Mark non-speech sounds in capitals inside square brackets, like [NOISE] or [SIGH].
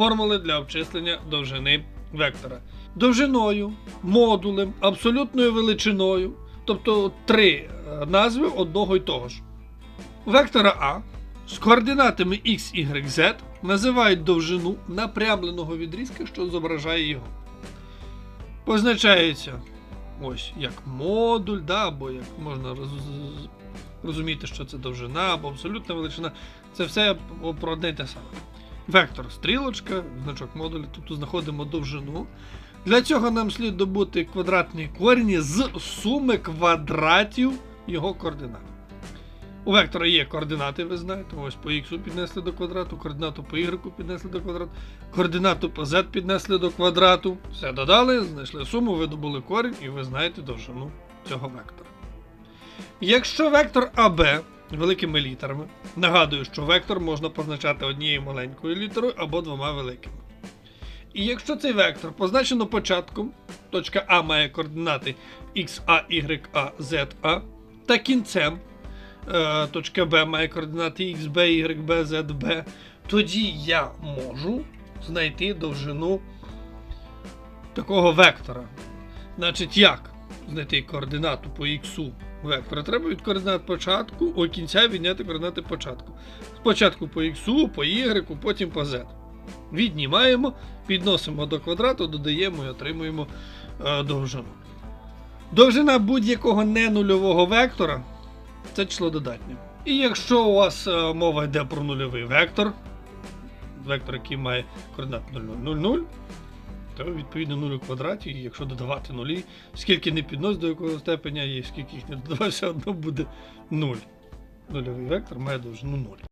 формули для обчислення довжини вектора. Довжиною, модулем, абсолютною величиною, тобто три е, назви одного й того ж. Вектора А з координатами x, y, z називають довжину напрямленого відрізка, що зображає його. Позначається ось як модуль, да, або як можна роз- розуміти, що це довжина, або абсолютна величина. Це все про одне те саме. Вектор стрілочка, значок модуля, тобто знаходимо довжину. Для цього нам слід добути квадратні корені з суми квадратів його координат. У вектора є координати, ви знаєте, ось по х піднесли до квадрату, координату по y піднесли до квадрату, координату по z піднесли до квадрату. Все додали, знайшли суму, видобули корінь і ви знаєте довжину цього вектора. Якщо вектор АБ великими літерами, нагадую, що вектор можна позначати однією маленькою літерою або двома великими. І якщо цей вектор позначено початком, точка А має координати x, a, y, a, z, a, та кінцем е, точка Б має координати x, b, y, b, тоді я можу знайти довжину такого вектора. Значить, як знайти координату по х вектора? Треба від координат початку, у кінця відняти координати початку. Спочатку по х, по y, потім по z. Віднімаємо, підносимо до квадрату, додаємо і отримуємо е, довжину. Довжина будь-якого ненульового вектора це число додатнє. І якщо у вас е, мова йде про нульовий вектор, вектор, який має координат 0, 0, 0, 0, то відповідно 0 у квадраті, і якщо додавати нулі, скільки не піднос до якого степеня є, скільки їх не додавай, [LAUGHS] все одно буде 0. Нульовий вектор має довжину 0.